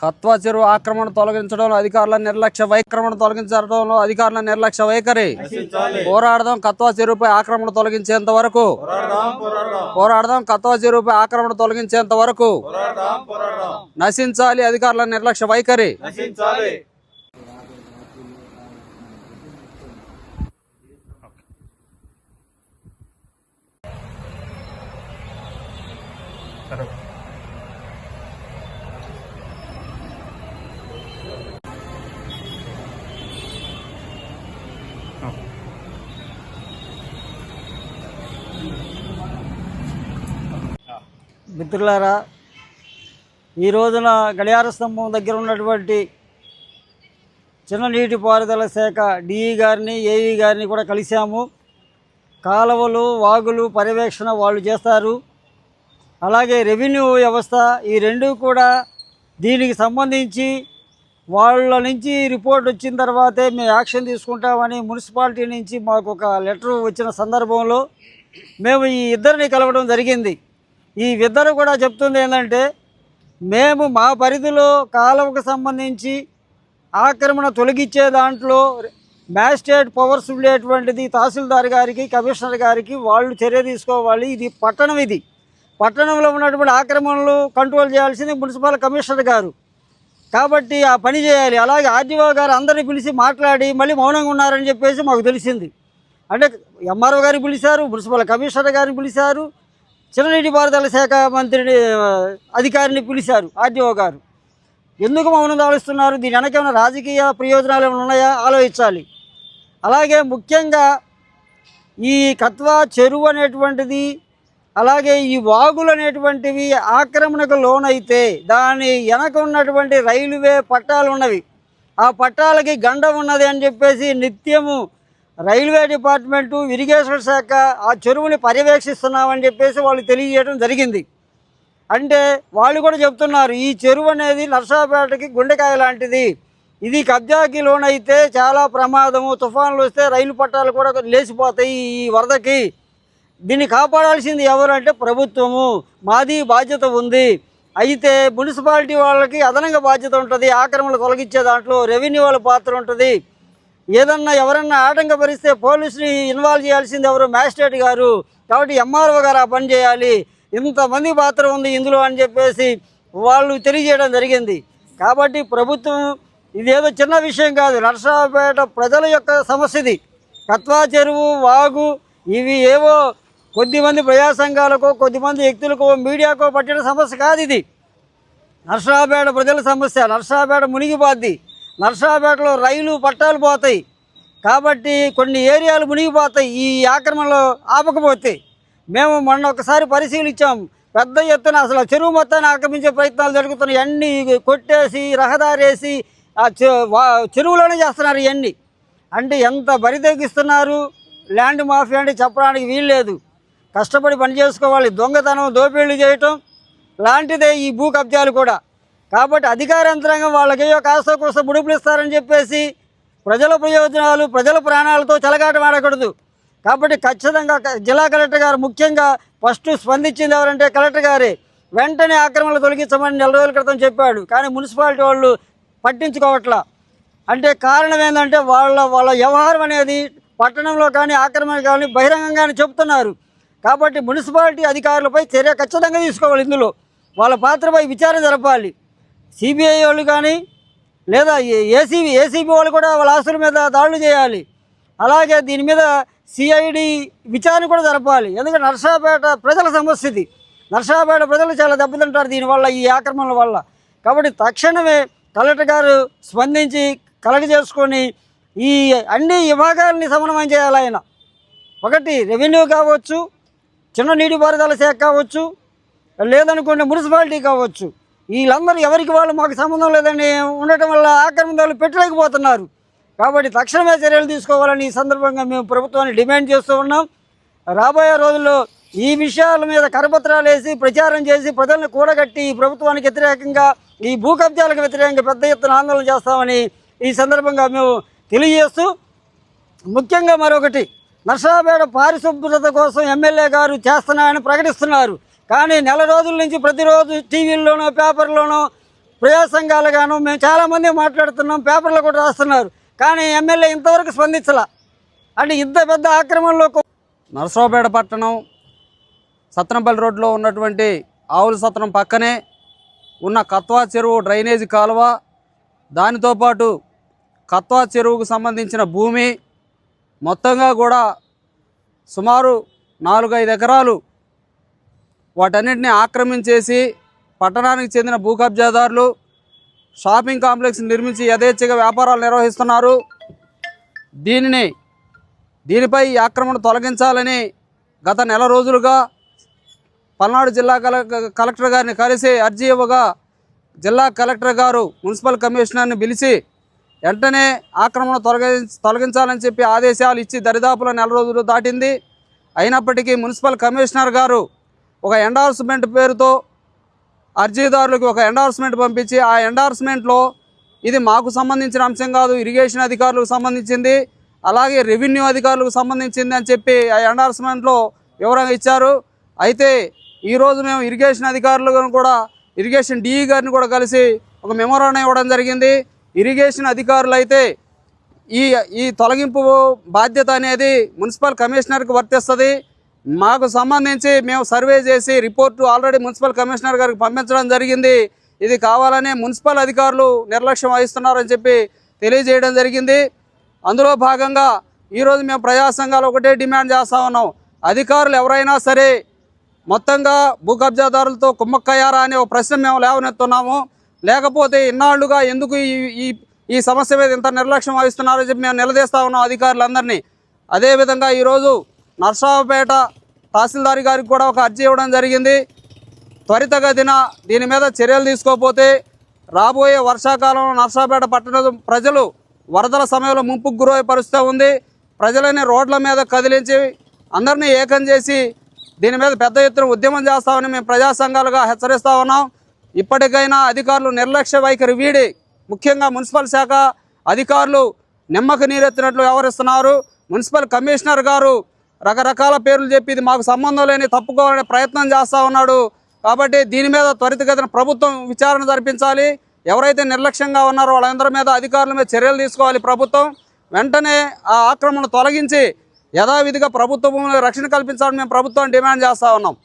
కత్వా చెరువు ఆక్రమణ తొలగించడంలో అధికారుల నిర్లక్ష్య వైక్రమణ తొలగించడంలో అధికారుల నిర్లక్ష్య వైఖరి. పోరాడదాం కత్వా చెరువుపై ఆక్రమణ తొలగించేంత వరకు. పోరాడదాం కత్వా చెరువుపై ఆక్రమణ తొలగించేంత వరకు. నశించాలి అధికారుల నిర్లక్ష్య వైఖరి. మిత్రులారా ఈ రోజున గడియార స్తంభం దగ్గర ఉన్నటువంటి చిన్న నీటిపారుదల శాఖ డిఈ గారిని ఏఈ గారిని కూడా కలిశాము. కాలువలు వాగులు పర్యవేక్షణ వాళ్ళు చేస్తారు. అలాగే రెవెన్యూ వ్యవస్థ ఈ రెండు కూడా దీనికి సంబంధించి వాళ్ళ నుంచి రిపోర్ట్ వచ్చిన తర్వాతే మేము యాక్షన్ తీసుకుంటామని మున్సిపాలిటీ నుంచి మాకు ఒక లెటర్ వచ్చిన సందర్భంలో మేము ఈ ఇద్దరిని కలవడం జరిగింది. ఈ ఇద్దరు కూడా చెప్తుంది ఏంటంటే మేము మా పరిధిలో కాలువకు సంబంధించి ఆక్రమణ తొలగించే దాంట్లో మ్యాజిస్ట్రేట్ పవర్స్ ఉండేటువంటిది తహసీల్దార్ గారికి కమిషనర్ గారికి వాళ్ళు చర్య తీసుకోవాలి. ఇది పట్టణం ఇది. పట్టణంలో ఉన్నటువంటి ఆక్రమణలు కంట్రోల్ చేయాల్సింది మున్సిపల్ కమిషనర్ గారు. కాబట్టి ఆ పని చేయాలి. అలాగే ఆర్డీఓ గారు అందరిని పిలిచి మాట్లాడి మళ్ళీ మౌనంగా ఉన్నారని చెప్పేసి మాకు తెలిసింది. అంటే ఎంఆర్ఓ గారిని పిలిచారు మున్సిపల్ కమిషనర్ గారిని పిలిచారు చిన్ననీటిపారుదల శాఖ మంత్రిని అధికారిని పిలిచారు ఆర్డీఓ గారు. ఎందుకు మౌనం దాలుస్తున్నారు దీని వెనక ఏమైనా రాజకీయ ప్రయోజనాలు ఏమైనా ఉన్నాయా? ఆలోచించాలి. అలాగే ముఖ్యంగా ఈ కత్వా చెరువు అనేటువంటిది అలాగే ఈ వాగులు అనేటువంటివి ఆక్రమణకు లోనైతే దాని వెనక ఉన్నటువంటి రైల్వే పట్టాలు ఉన్నవి. ఆ పట్టాలకి గండం ఉన్నది అని చెప్పేసి నిత్యము రైల్వే డిపార్ట్మెంటు ఇరిగేషన్ శాఖ ఆ చెరువుని పర్యవేక్షిస్తున్నామని చెప్పేసి వాళ్ళు తెలియజేయడం జరిగింది. అంటే వాళ్ళు కూడా చెప్తున్నారు ఈ చెరువు అనేది నర్సాపేటకి గుండెకాయ లాంటిది. ఇది కబ్జాకి లోనైతే చాలా ప్రమాదము. తుఫాన్లు వస్తే రైలు పట్టాలు కూడా లేచిపోతాయి ఈ వరదకి. దీన్ని కాపాడాల్సింది ఎవరంటే ప్రభుత్వము. మాది బాధ్యత ఉంది. అయితే మున్సిపాలిటీ వాళ్ళకి అదనంగా బాధ్యత ఉంటుంది. ఆక్రమణలు తొలగించే దాంట్లో రెవెన్యూ వాళ్ళ పాత్ర ఉంటుంది. ఏదన్నా ఎవరన్నా ఆటంకపరిస్తే పోలీసుని ఇన్వాల్వ్ చేయాల్సింది ఎవరు మ్యాజిస్ట్రేట్ గారు. కాబట్టి ఎంఆర్ఓ గారు ఆ పని చేయాలి. ఇంతమంది పాత్ర ఉంది ఇందులో అని చెప్పేసి వాళ్ళు తెలియజేయడం జరిగింది. కాబట్టి ప్రభుత్వం ఇదేదో చిన్న విషయం కాదు. నరసరావుపేట ప్రజల యొక్క సమస్య ఇది కత్వా చెరువు వాగు ఇవి ఏవో కొద్దిమంది ప్రజా సంఘాలకో కొద్దిమంది వ్యక్తులకో మీడియాకో పట్టిన సమస్య కాదు ఇది. నరసరావుపేట ప్రజల సమస్య నరసరావుపేట మునిగిపోద్ది. నర్సాపేటలో రైలు పట్టాలు పోతాయి. కాబట్టి కొన్ని ఏరియాలు మునిగిపోతాయి. ఈ ఆక్రమణలో ఆపకపోతే మేము మొన్న ఒకసారి పరిశీలించాం. పెద్ద ఎత్తున అసలు చెరువు మొత్తాన్ని ఆక్రమించే ప్రయత్నాలు జరుగుతున్నాయి. అన్నీ కొట్టేసి రహదారేసి ఆ చెరువులోనే చేస్తున్నారు ఇవన్నీ అంటే ఎంత బరితెగిస్తున్నారు ల్యాండ్ మాఫియా అంటే చెప్పడానికి వీల్లేదు కష్టపడి పని చేసుకోవాలి. దొంగతనం దోపిడీలు చేయటం లాంటిదే ఈ భూ కబ్జాలు కూడా. కాబట్టి అధికార యంత్రాంగం వాళ్ళకి ఏయో కాస్త కోసం ముడుపులు ఇస్తారని చెప్పేసి ప్రజల ప్రయోజనాలు ప్రజల ప్రాణాలతో చెలగాట ఆడకూడదు. కాబట్టి ఖచ్చితంగా జిల్లా కలెక్టర్ గారు ముఖ్యంగా ఫస్ట్ స్పందించింది ఎవరంటే కలెక్టర్ గారే. వెంటనే ఆక్రమణలు తొలగించమని నెల రోజుల క్రితం చెప్పాడు. కానీ మున్సిపాలిటీ వాళ్ళు పట్టించుకోవట్లా. అంటే కారణం ఏంటంటే వాళ్ళ వాళ్ళ వ్యవహారం అనేది పట్టణంలో కానీ ఆక్రమణ కానీ బహిరంగంగానే చెప్తున్నారు కాబట్టి మున్సిపాలిటీ అధికారులపై చర్య ఖచ్చితంగా తీసుకోవాలి ఇందులో. వాళ్ళ పాత్రపై విచారణ జరపాలి. సిబిఐ వాళ్ళు కానీ లేదా ఏసీబీ ఏసీబీ వాళ్ళు కూడా వాళ్ళ ఆస్తుల మీద దాడులు చేయాలి. అలాగే దీని మీద సిఐడి విచారణ కూడా జరపాలి. ఎందుకంటే నర్సాపేట ప్రజల సమస్య ఇది నర్సాపేట ప్రజలు చాలా దెబ్బతింటారు దీనివల్ల ఈ ఆక్రమణల వల్ల. కాబట్టి తక్షణమే కలెక్టర్ గారు స్పందించి కలెక్ట్ చేసుకొని ఈ అన్ని విభాగాలని సమన్వయం చేయాలి ఆయన. ఒకటి రెవెన్యూ కావచ్చు చిన్న నీటిపారుదల శాఖ కావచ్చు లేదనుకుంటే మున్సిపాలిటీ కావచ్చు. వీళ్ళందరూ ఎవరికి వాళ్ళు మాకు సంబంధం లేదని ఉండటం వల్ల ఆక్రమణలు పెట్టలేకపోతున్నారు. కాబట్టి తక్షణమే చర్యలు తీసుకోవాలని ఈ సందర్భంగా మేము ప్రభుత్వాన్ని డిమాండ్ చేస్తూ ఉన్నాం. రాబోయే రోజుల్లో ఈ విషయాల మీద కరపత్రాలు వేసి ప్రచారం చేసి ప్రజలను కూడగట్టి ఈ ప్రభుత్వానికి వ్యతిరేకంగా ఈ భూ కబ్జాలకు వ్యతిరేకంగా పెద్ద ఎత్తున ఆందోళన చేస్తామని ఈ సందర్భంగా మేము తెలియజేస్తూ ముఖ్యంగా మరొకటి నర్సాపేట పారిశుభ్రత కోసం ఎమ్మెల్యే గారు చేస్తున్నారని ప్రకటిస్తున్నారు. కానీ నెల రోజుల నుంచి ప్రతిరోజు టీవీల్లోనో పేపర్లోనో ప్రజా సంఘాలుగాను మేము చాలామంది మాట్లాడుతున్నాం పేపర్లో కూడా రాస్తున్నారు. కానీ ఎమ్మెల్యే ఇంతవరకు స్పందించలా. అంటే ఇంత పెద్ద ఆక్రమణలో నరసరావుపేట పట్టణం సత్రంపల్లి రోడ్లో ఉన్నటువంటి ఆవుల సత్రం పక్కనే ఉన్న కత్వా చెరువు డ్రైనేజీ కాలువ దానితో పాటు కత్వా చెరువుకు సంబంధించిన భూమి మొత్తంగా కూడా సుమారు నాలుగైదు ఎకరాలు వాటన్నిటిని ఆక్రమించేసి పట్టణానికి చెందిన భూ కబ్జాదారులు షాపింగ్ కాంప్లెక్స్ నిర్మించి యథేచ్ఛగా వ్యాపారాలు నిర్వహిస్తున్నారు. దీనిని దీనిపై ఈ ఆక్రమణ తొలగించాలని గత నెల రోజులుగా పల్నాడు జిల్లా కలెక్టర్ గారిని కలిసి అర్జీ ఇవ్వగా జిల్లా కలెక్టర్ గారు మున్సిపల్ కమిషనర్ని పిలిచి వెంటనే ఆక్రమణ తొలగి తొలగించాలని చెప్పి ఆదేశాలు ఇచ్చి దరిదాపుల నెల రోజులు దాటింది. అయినప్పటికీ మున్సిపల్ కమిషనర్ గారు ఒక ఎండార్స్మెంట్ పేరుతో అర్జీదారులకు ఒక ఎండార్స్మెంట్ పంపించి ఆ ఎండార్స్మెంట్లో ఇది మాకు సంబంధించిన అంశం కాదు ఇరిగేషన్ అధికారులకు సంబంధించింది అలాగే రెవెన్యూ అధికారులకు సంబంధించింది అని చెప్పి ఆ ఎండార్స్మెంట్లో వివరంగా ఇచ్చారు. అయితే ఈరోజు మేము ఇరిగేషన్ అధికారులను కూడా ఇరిగేషన్ డిఈ గారిని కూడా కలిసి ఒక మెమోరాండం ఇవ్వడం జరిగింది. ఇరిగేషన్ అధికారులు అయితే ఈ ఈ తొలగింపు బాధ్యత అనేది మున్సిపల్ కమిషనర్కి వర్తిస్తుంది. మాకు సంబంధించి మేము సర్వే చేసి రిపోర్టు ఆల్రెడీ మున్సిపల్ కమిషనర్ గారికి పంపించడం జరిగింది. ఇది కావాలనే మున్సిపల్ అధికారులు నిర్లక్ష్యం వహిస్తున్నారని చెప్పి తెలియజేయడం జరిగింది. అందులో భాగంగా ఈరోజు మేము ప్రజా సంఘాలు ఒకటే డిమాండ్ చేస్తా ఉన్నాం. అధికారులు ఎవరైనా సరే మొత్తంగా భూ కబ్జాదారులతో కుమ్మక్కయ్యారా అనే ఒక ప్రశ్న మేము లేవనెత్తున్నాము. లేకపోతే ఇన్నాళ్ళుగా ఎందుకు ఈ ఈ ఈ సమస్య మీద ఇంత నిర్లక్ష్యం వహిస్తున్నారని చెప్పి మేము నిలదీస్తా ఉన్నాం అధికారులందరినీ. అదేవిధంగా ఈరోజు నర్సాపేట తహసీల్దారి గారికి కూడా ఒక అర్జీ ఇవ్వడం జరిగింది. త్వరితగతిన దీని మీద చర్యలు తీసుకోకపోతే రాబోయే వర్షాకాలంలో నర్సాపేట పట్టణ ప్రజలు వరదల సమయంలో ముంపుకు గురయ్యే పరిస్థితి ఉంది. ప్రజలని రోడ్ల మీద కదిలించి అందరినీ ఏకం చేసి దీని మీద పెద్ద ఎత్తున ఉద్యమం చేస్తామని మేము ప్రజా సంఘాలుగా హెచ్చరిస్తా ఉన్నాం. ఇప్పటికైనా అధికారులు నిర్లక్ష్య వైఖరి వీడి ముఖ్యంగా మున్సిపల్ శాఖ అధికారులు నిమ్మకు నీరెత్తినట్లు వ్యవహరిస్తున్నారు. మున్సిపల్ కమిషనర్ గారు రకరకాల పేర్లు చెప్పి ఇది మాకు సంబంధం లేని తప్పుకోవాలనే ప్రయత్నం చేస్తూ ఉన్నాడు. కాబట్టి దీని మీద త్వరితగతిన ప్రభుత్వం విచారణ జరిపించాలి. ఎవరైతే నిర్లక్ష్యంగా ఉన్నారో వాళ్ళందరి మీద అధికారుల మీద చర్యలు తీసుకోవాలి ప్రభుత్వం. వెంటనే ఆ ఆక్రమణ తొలగించి యథావిధిగా ప్రభుత్వం రక్షణ కల్పించాలని మేము ప్రభుత్వం డిమాండ్ చేస్తూ ఉన్నాం.